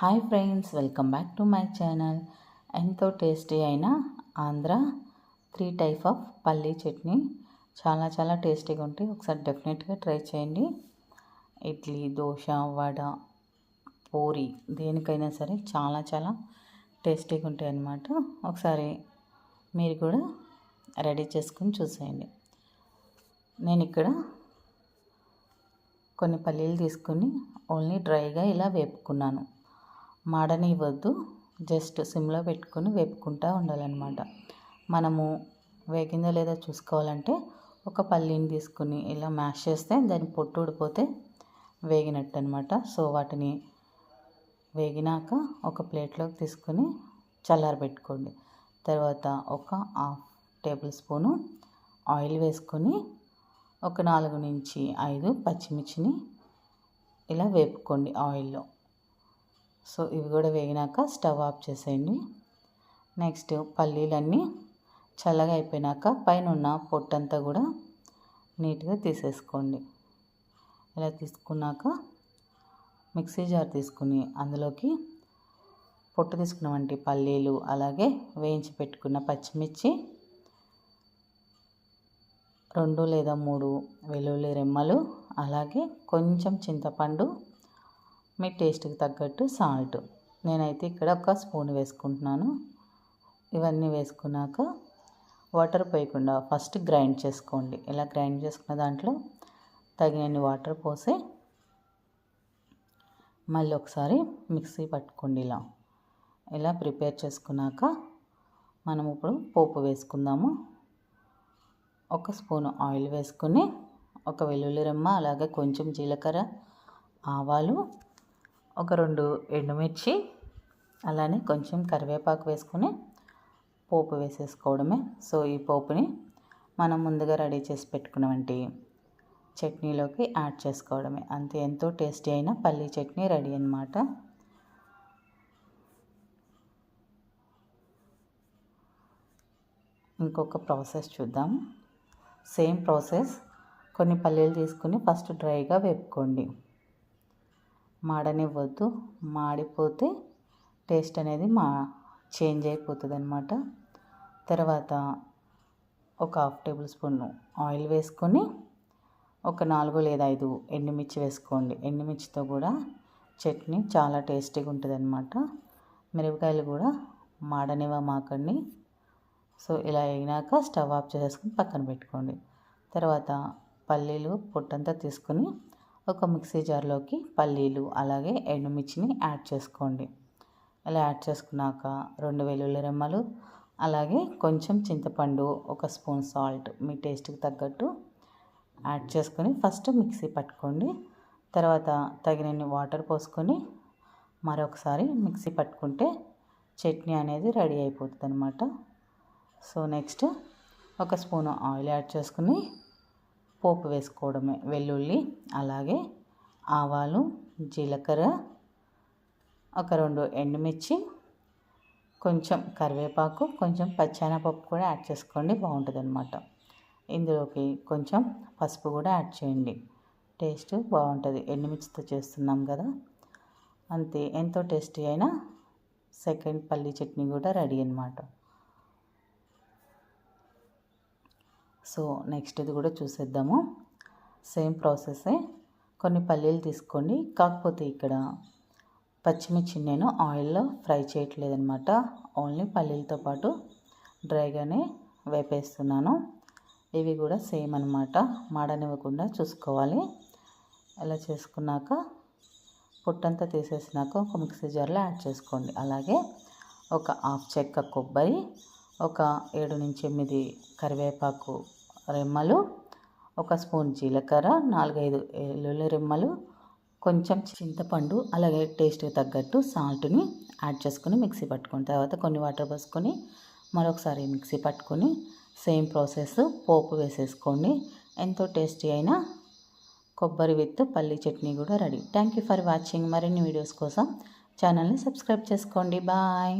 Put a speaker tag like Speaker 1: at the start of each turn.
Speaker 1: Hi friends welcome back to my channel. ఎంతో tasty అయిన Andhra three type of పల్లీ చట్నీ. చాలా చాలా టేస్టీగా ఉంటాయి ఒకసారి డెఫినెట్గా ట్రై చేయండి. ఇడ్లీ దోశ వడ పూరి దేనికైనా సరే చాలా చాలా టేస్టీగా ఉంటాయి అన్నమాట. ఒకసారి మీరు కూడా రెడీ చేసుకుని చూసేయండి. నేను ఇక్కడ కొన్ని పల్లీలు తీసుకొని ఓన్లీ డ్రైగా ఇలా వేపుకున్నాను. మాడనివ్వద్దు. జస్ట్ సిమ్లో పెట్టుకొని వేపుకుంటూ ఉండాలన్నమాట. మనము వేగిందో లేదో చూసుకోవాలంటే ఒక పల్లీని తీసుకుని ఇలా మ్యాష్ చేస్తే దాని పొట్టు ఊడిపోతే వేగినట్టు అనమాట సో వాటిని వేగినాక ఒక ప్లేట్లోకి తీసుకొని చల్లారబెట్టుకోండి. తర్వాత ఒక హాఫ్ టేబుల్ స్పూను ఆయిల్ వేసుకొని ఒక నాలుగు నుంచి ఐదు పచ్చిమిర్చిని ఇలా వేపుకోండి ఆయిల్లో. సో ఇవి కూడా వేగినాక స్టవ్ ఆఫ్ చేసేయండి. నెక్స్ట్ పల్లీలన్నీ చల్లగా అయిపోయినాక పైన ఉన్న పొట్టంతా కూడా నీట్గా తీసేసుకోండి. ఇలా తీసుకున్నాక మిక్సీ జార్ తీసుకుని అందులోకి పొట్టు తీసుకున్నవంటి పల్లీలు అలాగే వేయించి పెట్టుకున్న పచ్చిమిర్చి రెండు లేదా మూడు వెల్లుల్లి రెమ్మలు అలాగే కొంచెం చింతపండు మీ టేస్ట్కి తగ్గట్టు సాల్ట్. నేనైతే ఇక్కడ ఒక స్పూన్ వేసుకుంటున్నాను. ఇవన్నీ వేసుకున్నాక వాటర్ పోయకుండా ఫస్ట్ గ్రైండ్ చేసుకోండి. ఇలా గ్రైండ్ చేసుకున్న దాంట్లో తగినన్ని వాటర్ పోసి మళ్ళీ ఒకసారి మిక్సీ పట్టుకోండి ఇలా. ఇలా ప్రిపేర్ చేసుకున్నాక మనం ఇప్పుడు పోపు వేసుకుందాము. ఒక స్పూన్ ఆయిల్ వేసుకుని ఒక వెల్లుల్లి రెమ్మ అలాగే కొంచెం జీలకర్ర ఆవాలు ఒక రెండు ఎండుమిర్చి అలానే కొంచెం కరివేపాకు వేసుకొని పోపు వేసేసుకోవడమే. సో ఈ పోపుని మనం ముందుగా రెడీ చేసి పెట్టుకున్నవంటి చట్నీలోకి యాడ్ చేసుకోవడమే. అంతే ఎంతో టేస్టీ అయిన పల్లీ చట్నీ రెడీ అనమాట ఇంకొక ప్రాసెస్ చూద్దాం. సేమ్ ప్రాసెస్ కొన్ని పల్లీలు తీసుకుని ఫస్ట్ డ్రైగా వేపుకోండి. మాడనివ్వద్దు. మాడిపోతే టేస్ట్ అనేది మా చేంజ్ అయిపోతుంది అనమాట తర్వాత ఒక హాఫ్ టేబుల్ స్పూన్ ఆయిల్ వేసుకొని ఒక నాలుగు లేదా ఐదు ఎండుమిర్చి వేసుకోండి. ఎండుమిర్చితో కూడా చట్నీ చాలా టేస్టీగా ఉంటుంది అనమాట మిరపకాయలు కూడా మాడనివ్వమాకండి సో ఇలా అయినాక స్టవ్ ఆఫ్ చేసేసుకొని పక్కన పెట్టుకోండి. తర్వాత పల్లీలు పొట్టంతా తీసుకొని ఒక మిక్సీ జార్లోకి పల్లీలు అలాగే ఎండుమిర్చిని యాడ్ చేసుకోండి. ఇలా యాడ్ చేసుకున్నాక రెండు వెల్లుల్లి రెమ్మలు అలాగే కొంచెం చింతపండు ఒక స్పూన్ సాల్ట్ మీ టేస్ట్కి తగ్గట్టు యాడ్ చేసుకొని ఫస్ట్ మిక్సీ పట్టుకోండి. తర్వాత తగినన్ని వాటర్ పోసుకొని మరొకసారి మిక్సీ పట్టుకుంటే చట్నీ అనేది రెడీ అయిపోతుంది అనమాట సో నెక్స్ట్ ఒక స్పూన్ ఆయిల్ యాడ్ చేసుకుని పోపు వేసుకోవడమే. వెల్లుల్లి అలాగే ఆవాలు జీలకర్ర ఒక రెండు ఎండుమిర్చి కొంచెం కరివేపాకు కొంచెం పచ్చెనపప్పు కూడా యాడ్ చేసుకోండి. బాగుంటుంది అనమాట ఇందులోకి కొంచెం పసుపు కూడా యాడ్ చేయండి. టేస్ట్ బాగుంటుంది. ఎండుమిర్చితో చేస్తున్నాం కదా. అంతే. ఎంతో టేస్టీ అయిన సెకండ్ పల్లీ చట్నీ కూడా రెడీ అనమాట సో నెక్స్ట్ ఇది కూడా చూసేద్దాము. సేమ్ ప్రాసెసే. కొన్ని పల్లీలు తీసుకోండి. కాకపోతే ఇక్కడ పచ్చిమిర్చి నేను ఆయిల్లో ఫ్రై చేయట్లేదనమాట ఓన్లీ పల్లీలతో పాటు డ్రైగానే వేపేస్తున్నాను. ఇవి కూడా సేమ్ అనమాట మాడనివ్వకుండా చూసుకోవాలి. అలా చేసుకున్నాక పుట్టంతా తీసేసినాక ఒక మిక్సీ జార్లో యాడ్ చేసుకోండి. అలాగే ఒక హాఫ్ చెక్క కొబ్బరి ఒక ఏడు నుంచి ఎనిమిది కరివేపాకు రెమ్మలు ఒక స్పూన్ జీలకర్ర నాలుగైదు ఎల్లుల్లి రెమ్మలు కొంచెం చింతపండు అలాగే టేస్ట్కి తగ్గట్టు సాల్ట్ని యాడ్ చేసుకుని మిక్సీ పట్టుకుని తర్వాత కొన్ని వాటర్ పోసుకొని మరొకసారి మిక్సీ పట్టుకొని సేమ్ ప్రాసెస్ పోపు వేసేసుకోండి. ఎంతో టేస్టీ అయిన కొబ్బరి విత్ పల్లి చట్నీ కూడా ready. Thank you for watching. మరిన్ని వీడియోస్ కోసం ఛానల్ని సబ్స్క్రైబ్ చేసుకోండి. బాయ్.